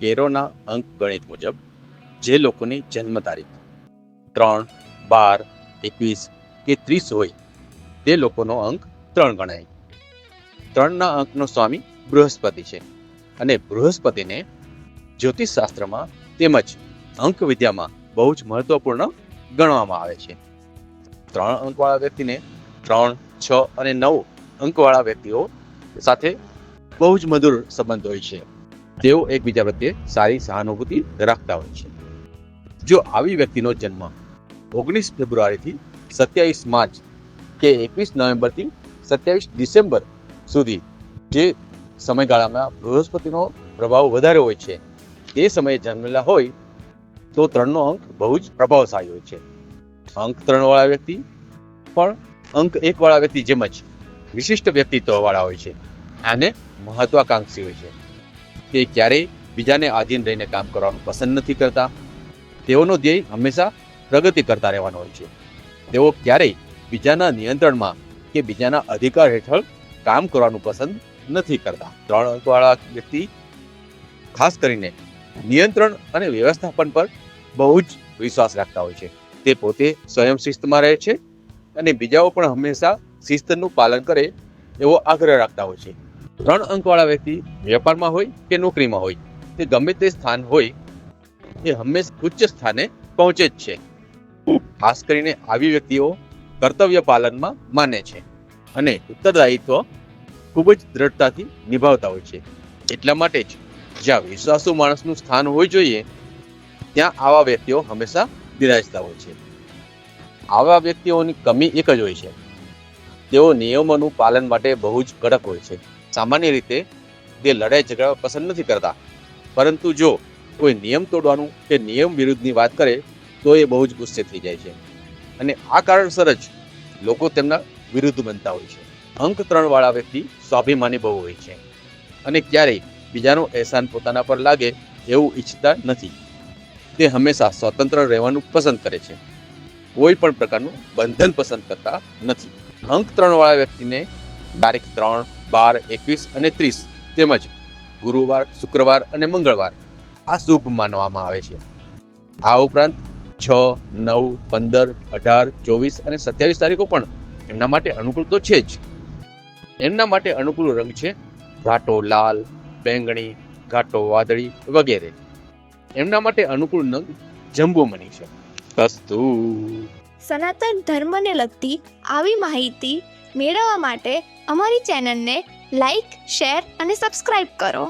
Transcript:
Corona અંક ગણિત મુજબ જે લોકોની જન્મ તારીખ ત્રણ, બાર, એકવીસ કે ત્રીસ હોય, તે લોકોનો અંક ત્રણ ગણાય. ત્રણના અંકનો સ્વામી બૃહસ્પતિ છે અને બૃહસ્પતિને જ્યોતિષશાસ્ત્રમાં તેમજ અંક વિદ્યામાં બહુ જ મહત્વપૂર્ણ ગણવામાં આવે છે. ત્રણ અંકવાળા વ્યક્તિને ત્રણ, છ અને નવ અંકવાળા વ્યક્તિઓ સાથે બહુ જ મધુર સંબંધ હોય છે. તેઓ એકબીજા પ્રત્યે સારી સહાનુભૂતિ રાખતા હોય છે. જો આવી વ્યક્તિનો જન્મ ઓગણીસ ફેબ્રુઆરીથી સત્યાવીસ માર્ચ કે એકવીસ નવેમ્બરથી સત્યાવીસ ડિસેમ્બર સુધી જે સમયગાળામાં બૃહસ્પતિનો પ્રભાવ વધારે હોય છે, તે સમયે જન્મેલા હોય, તો ત્રણનો અંક બહુ જ પ્રભાવશાળી હોય છે. અંક ત્રણવાળા વ્યક્તિ પણ અંક એકવાળા વ્યક્તિ જેમ જ વિશિષ્ટ વ્યક્તિત્વવાળા હોય છે. અને મહત્વાકાંક્ષી હોય છે. તે ક્યારેય બીજાને આધીન રહીને કામ કરવાનું પસંદ નથી કરતા. તેઓનો ધ્યેય હંમેશા પ્રગતિ કરતા રહેવાનો હોય છે. તેઓ ક્યારેય બીજાના નિયંત્રણમાં કે બીજાના અધિકાર હેઠળ કામ કરવાનું પસંદ નથી કરતા. ત્રણ અંકવાળા વ્યક્તિ, ખાસ કરીને નિયંત્રણ અને વ્યવસ્થાપન પર બહુ જ વિશ્વાસ રાખતા હોય છે. તે પોતે સ્વયં શિસ્તમાં રહે છે અને બીજાઓ પણ હંમેશા શિસ્તનું પાલન કરે એવો આગ્રહ રાખતા હોય છે. ત્રણ અંકવાળા વ્યક્તિ વેપારમાં હોય કે નોકરીમાં હોય, તે ગમે તે સ્થાન હોય, એ હંમેશા ઉચ્ચ સ્થાને પહોંચે જ છે. ખાસ કરીને આવી વ્યક્તિઓ કર્તવ્ય પાલનમાં માને છે અને ઉત્તરદાયિત્વ ખૂબ જ દ્રઢતાથી નિભાવતા હોય છે. એટલા માટે જ જ્યાં વિશ્વાસુ માણસનું સ્થાન હોવું જોઈએ, ત્યાં આવા વ્યક્તિઓ હંમેશા બિરાજતા હોય છે. આવા વ્યક્તિઓની કમી એક જ હોય છે. તેઓ નિયમોનું પાલન માટે બહુ જ કડક હોય છે. સામાન્ય રીતે તે લડાઈ ઝઘડા પસંદ નથી કરતા. પરંતુ જો કોઈ નિયમ તોડવાનું કે નિયમ વિરુદ્ધની વાત કરે, તો એ બહુ જ ગુસ્સે થઈ જાય છે. અને આ કારણસર જ લોકો તેમના વિરુદ્ધ બનતા હોય છે. અંક ત્રણ વાળા વ્યક્તિ સ્વાભિમાની બહુ હોય છે. અને ક્યારેય બીજાનો અહેસાન પોતાના પર લાગે એવું ઈચ્છતા નથી. તે હંમેશા સ્વતંત્ર રહેવાનું પસંદ કરે છે. કોઈ પણ પ્રકારનું બંધન પસંદ કરતા નથી. અંક ત્રણ વાળા વ્યક્તિને તારીખ ત્રણ બાર, એકવીસ અને ત્રીસ તેમજ ગુરુવાર, શુક્રવાર અને મંગળવાર આ શુભ માનવામાં આવે છે. આ ઉપરાંત છ, નવ, પંદર, અઢાર, ચોવીસ અને સત્યાવીસ તારીખો પણ એમના માટે અનુકૂળ તો છે જ. એમના માટે અનુકૂળ રંગ છે ઘાટો લાલ, બેંગણી, ઘાટો વાદળી વગેરે. એમના માટે અનુકૂળ રંગ જંબુમણી છે. અસ્તુ. સનાતન ધર્મને લગતી આવી માહિતી મેળવવા માટે અમારી ચેનલને લાઈક શેર અને સબસ્ક્રાઈબ કરો.